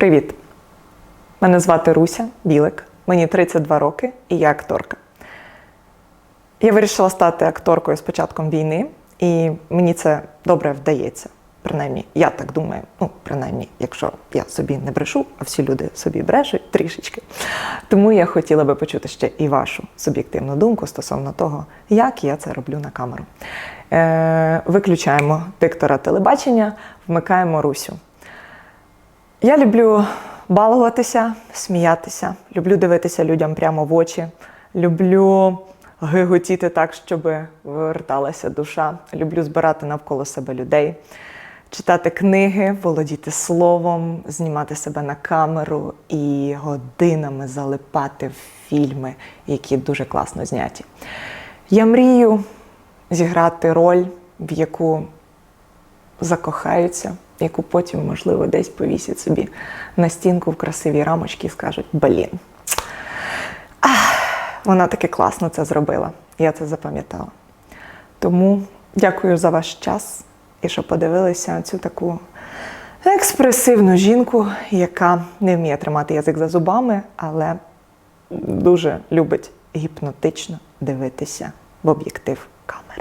Привіт! Мене звати Руся Білик, мені 32 роки і я акторка. Я вирішила стати акторкою з початком війни, і мені це добре вдається. Принаймні, я так думаю. Ну, принаймні, якщо я собі не брешу, а всі люди собі брешуть трішечки. Тому я хотіла би почути ще і вашу суб'єктивну думку стосовно того, як я це роблю на камеру. Е, виключаємо диктора телебачення, вмикаємо Русю. Я люблю балуватися, сміятися, люблю дивитися людям прямо в очі, люблю гиготіти так, щоб верталася душа, люблю збирати навколо себе людей, читати книги, володіти словом, знімати себе на камеру і годинами залипати в фільми, які дуже класно зняті. Я мрію зіграти роль, в яку закохаються, яку потім, можливо, десь повісять собі на стінку в красивій рамочці і скажуть: блін. ах, Вона таки класно це зробила. Я це запам'ятала. Тому дякую за ваш час і що подивилися цю таку експресивну жінку, яка не вміє тримати язик за зубами, але дуже любить гіпнотично дивитися в об'єктив камери.